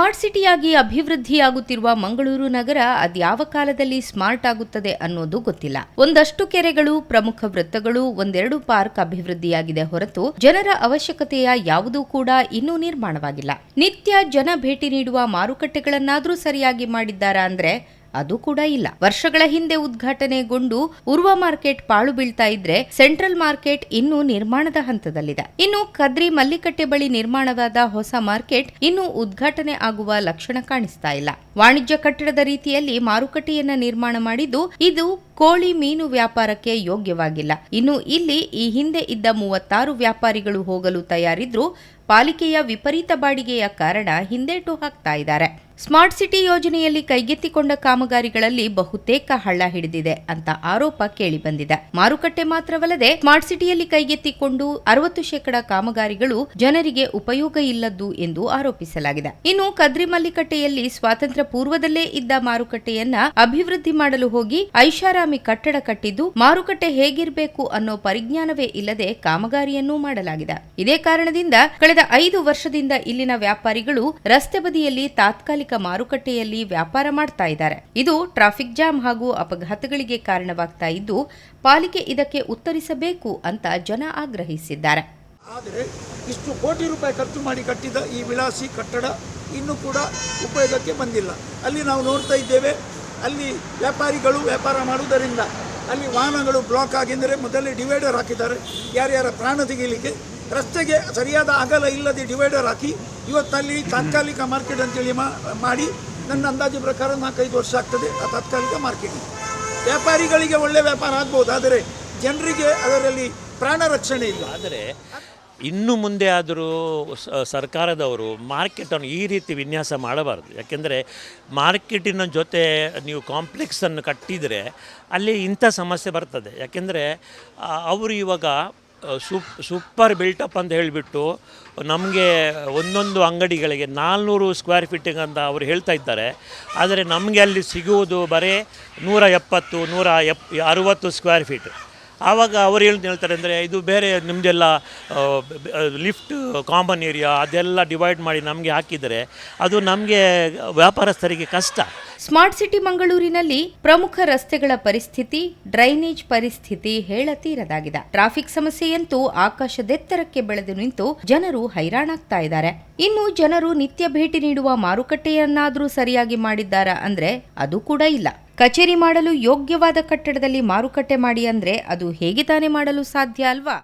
Smart ಸಿಟಿಯಾಗಿ ಅಭಿವೃದ್ಧಿಯಾಗುತ್ತಿರುವ Mangaluru ನಗರ ಅದ್ಯಾವ ಕಾಲದಲ್ಲಿ smart ಆಗುತ್ತದೆ ಅನ್ನೋದು ಗೊತ್ತಿಲ್ಲ. ಒಂದಷ್ಟು ಕೆರೆಗಳು, ಪ್ರಮುಖ ವೃತ್ತಗಳು, ಒಂದೆರಡು ಪಾರ್ಕ್ ಅಭಿವೃದ್ಧಿಯಾಗಿದೆ ಹೊರತು ಜನರ ಅವಶ್ಯಕತೆಯ ಯಾವುದೂ ಕೂಡ ಇನ್ನೂ ನಿರ್ಮಾಣವಾಗಿಲ್ಲ. ನಿತ್ಯ ಜನ ಭೇಟಿ ನೀಡುವ ಮಾರುಕಟ್ಟೆಗಳನ್ನಾದರೂ ಸರಿಯಾಗಿ ಮಾಡಿದ್ದಾರಾ ಅಂದ್ರೆ ಅದು ಕೂಡ ಇಲ್ಲ. ವರ್ಷಗಳ ಹಿಂದೆ ಉದ್ಘಾಟನೆಗೊಂಡು ಉರ್ವ ಮಾರ್ಕೆಟ್ ಪಾಳು ಬೀಳ್ತಾ ಇದ್ರೆ ಸೆಂಟ್ರಲ್ ಮಾರ್ಕೆಟ್ ಇನ್ನು ನಿರ್ಮಾಣದ ಹಂತದಲ್ಲಿದೆ. ಇನ್ನು ಕದ್ರಿ ಮಲ್ಲಿಕಟ್ಟೆ ಬಳಿ ನಿರ್ಮಾಣವಾದ ಹೊಸ ಮಾರ್ಕೆಟ್ ಇನ್ನೂ ಉದ್ಘಾಟನೆ ಆಗುವ ಲಕ್ಷಣ ಕಾಣಿಸ್ತಾ ಇಲ್ಲ. ವಾಣಿಜ್ಯ ಕಟ್ಟಡದ ರೀತಿಯಲ್ಲಿ ಮಾರುಕಟ್ಟೆಯನ್ನ ನಿರ್ಮಾಣ ಮಾಡಿದ್ದು ಇದು ಕೋಳಿ ಮೀನು ವ್ಯಾಪಾರಕ್ಕೆ ಯೋಗ್ಯವಾಗಿಲ್ಲ. ಇನ್ನು ಇಲ್ಲಿ ಈ ಹಿಂದೆ ಇದ್ದ ಮೂವತ್ತಾರು ವ್ಯಾಪಾರಿಗಳು ಹೋಗಲು ತಯಾರಿದ್ರು, ಪಾಲಿಕೆಯ ವಿಪರೀತ ಬಾಡಿಗೆಯ ಕಾರಣ ಹಿಂದೇಟು ಹಾಕ್ತಾ ಇದ್ದಾರೆ. ಸ್ಮಾರ್ಟ್ ಸಿಟಿ ಯೋಜನೆಯಲ್ಲಿ ಕೈಗೆತ್ತಿಕೊಂಡ ಕಾಮಗಾರಿಗಳಲ್ಲಿ ಬಹುತೇಕ ಹಳ್ಳ ಹಿಡಿದಿದೆ ಅಂತ ಆರೋಪ ಕೇಳಿಬಂದಿದೆ. ಮಾರುಕಟ್ಟೆ ಮಾತ್ರವಲ್ಲದೆ ಸ್ಮಾರ್ಟ್ ಸಿಟಿಯಲ್ಲಿ ಕೈಗೆತ್ತಿಕೊಂಡು ಅರವತ್ತು ಶೇಕಡ ಕಾಮಗಾರಿಗಳು ಜನರಿಗೆ ಉಪಯೋಗ ಇಲ್ಲದ್ದು ಎಂದು ಆರೋಪಿಸಲಾಗಿದೆ. ಇನ್ನು ಕದ್ರಿ ಮಲ್ಲಿಕಟ್ಟೆಯಲ್ಲಿ ಸ್ವಾತಂತ್ರ್ಯ ಪೂರ್ವದಲ್ಲೇ ಇದ್ದ ಮಾರುಕಟ್ಟೆಯನ್ನ ಅಭಿವೃದ್ಧಿ ಮಾಡಲು ಹೋಗಿ ಐಷಾರಾಮಿ ಕಟ್ಟಡ ಕಟ್ಟಿದ್ದು ಮಾರುಕಟ್ಟೆ ಹೇಗಿರಬೇಕು ಅನ್ನೋ ಪರಿಜ್ಞಾನವೇ ಇಲ್ಲದೆ ಕಾಮಗಾರಿಯನ್ನೂ ಮಾಡಲಾಗಿದೆ. ಇದೇ ಕಾರಣದಿಂದ ಕಳೆದ ಐದು ವರ್ಷದಿಂದ ಇಲ್ಲಿನ ವ್ಯಾಪಾರಿಗಳು ರಸ್ತೆ ಬದಿಯಲ್ಲಿ ತಾತ್ಕಾಲಿಕ ಮಾರುಕಟ್ಟೆಯಲ್ಲಿ ವ್ಯಾಪಾರ ಮಾಡ್ತಾ ಇದ್ದಾರೆ. ಇದು ಟ್ರಾಫಿಕ್ ಜಾಮ್ ಹಾಗೂ ಅಪಘಾತಗಳಿಗೆ ಕಾರಣವಾಗ್ತಾ ಇದ್ದು, ಪಾಲಿಕೆ ಇದಕ್ಕೆ ಉತ್ತರಿಸಬೇಕು ಅಂತ ಜನ ಆಗ್ರಹಿಸಿದ್ದಾರೆ. ಆದರೆ ಇಷ್ಟು ಕೋಟಿ ರೂಪಾಯಿ ಖರ್ಚು ಮಾಡಿ ಕಟ್ಟಿದ ಈ ವಿಳಾಸಿ ಕಟ್ಟಡ ಇನ್ನೂ ಕೂಡ ಉಪಯೋಗಕ್ಕೆ ಬಂದಿಲ್ಲ. ಅಲ್ಲಿ ನಾವು ನೋಡ್ತಾ ಇದ್ದೇವೆ, ಅಲ್ಲಿ ವ್ಯಾಪಾರಿಗಳು ವ್ಯಾಪಾರ ಮಾಡುವುದರಿಂದ ಅಲ್ಲಿ ವಾಹನಗಳು ಬ್ಲಾಕ್ ಆಗಿದ್ದರೆ ಮೊದಲೇ ಡಿವೈಡರ್ ಹಾಕಿದ್ದಾರೆ. ಯಾರ್ಯಾರ ಪ್ರಾಣ ತೆಗೀಲಿಕ್ಕೆ ರಸ್ತೆಗೆ ಸರಿಯಾದ ಅಗಲ ಇಲ್ಲದೆ ಡಿವೈಡರ್ ಹಾಕಿ ಇವತ್ತಲ್ಲಿ ತಾತ್ಕಾಲಿಕ ಮಾರ್ಕೆಟ್ ಅಂತೇಳಿ ಮಾಡಿ ನನ್ನ ಅಂದಾಜು ಪ್ರಕಾರ ನಾಲ್ಕೈದು ವರ್ಷ ಆಗ್ತದೆ ಆ ತಾತ್ಕಾಲಿಕ ಮಾರ್ಕೆಟ್ ವ್ಯಾಪಾರಿಗಳಿಗೆ ಒಳ್ಳೆ ವ್ಯಾಪಾರ ಆಗ್ಬೋದು, ಆದರೆ ಜನರಿಗೆ ಅದರಲ್ಲಿ ಪ್ರಾಣ ರಕ್ಷಣೆ ಇಲ್ಲ. ಆದರೆ ಇನ್ನು ಮುಂದೆ ಆದರೂ ಸರ್ಕಾರದವರು ಮಾರ್ಕೆಟನ್ನು ಈ ರೀತಿ ವಿನ್ಯಾಸ ಮಾಡಬಾರ್ದು. ಯಾಕೆಂದರೆ ಮಾರ್ಕೆಟಿನ ಜೊತೆ ನೀವು ಕಾಂಪ್ಲೆಕ್ಸನ್ನು ಕಟ್ಟಿದರೆ ಅಲ್ಲಿ ಇಂಥ ಸಮಸ್ಯೆ ಬರ್ತದೆ. ಯಾಕೆಂದರೆ ಅವರು ಇವಾಗ ಸೂಪ್, ಸೂಪರ್ ಬಿಲ್ಟಪ್ ಅಂತ ಹೇಳಿಬಿಟ್ಟು ನಮಗೆ ಒಂದೊಂದು ಅಂಗಡಿಗಳಿಗೆ ನಾಲ್ನೂರು ಸ್ಕ್ವೇರ್ ಫೀಟಿಂಗ್ ಅಂತ ಅವರು ಹೇಳ್ತಾ ಇದ್ದಾರೆ. ಆದರೆ ನಮಗೆ ಅಲ್ಲಿ ಸಿಗುವುದು ಬರೀ ನೂರ ಎಪ್ಪತ್ತು, ನೂರ ಎಪ್, ಅರುವತ್ತು ಸ್ಕ್ವೇರ್ ಫೀಟ್ ಆವಾಗ ಅವ್ರು ಏನು ಹೇಳ್ತಾರೆ ಅಂದರೆ ಇದು ಬೇರೆ ನಿಮ್ಮದೆಲ್ಲ ಲಿಫ್ಟ್, ಕಾಮನ್ ಏರಿಯಾ, ಅದೆಲ್ಲ ಡಿವೈಡ್ ಮಾಡಿ ನಮಗೆ ಹಾಕಿದರೆ ಅದು ನಮಗೆ ವ್ಯಾಪಾರಸ್ಥರಿಗೆ ಕಷ್ಟ. ಸ್ಮಾರ್ಟ್ ಸಿಟಿ ಮಂಗಳೂರಿನಲ್ಲಿ ಪ್ರಮುಖ ರಸ್ತೆಗಳ ಪರಿಸ್ಥಿತಿ, ಡ್ರೈನೇಜ್ ಪರಿಸ್ಥಿತಿ ಹೇಳತೀರದಾಗಿದೆ. ಟ್ರಾಫಿಕ್ ಸಮಸ್ಯೆಯಂತೂ ಆಕಾಶದೆತ್ತರಕ್ಕೆ ಬೆಳೆದು ನಿಂತು ಜನರು ಹೈರಾಣಾಗ್ತಾ ಇದ್ದಾರೆ. ಇನ್ನು ಜನರು ನಿತ್ಯ ಭೇಟಿ ನೀಡುವ ಮಾರುಕಟ್ಟೆಯನ್ನಾದರೂ ಸರಿಯಾಗಿ ಮಾಡಿದ್ದಾರಾ ಅಂದ್ರೆ ಅದು ಕೂಡ ಇಲ್ಲ. ಕಚೇರಿ ಮಾಡಲು ಯೋಗ್ಯವಾದ ಕಟ್ಟಡದಲ್ಲಿ ಮಾರುಕಟ್ಟೆ ಮಾಡಿ ಅಂದ್ರೆ ಅದು ಹೇಗೆ ತಾನೇ ಮಾಡಲು ಸಾಧ್ಯ ಅಲ್ವಾ?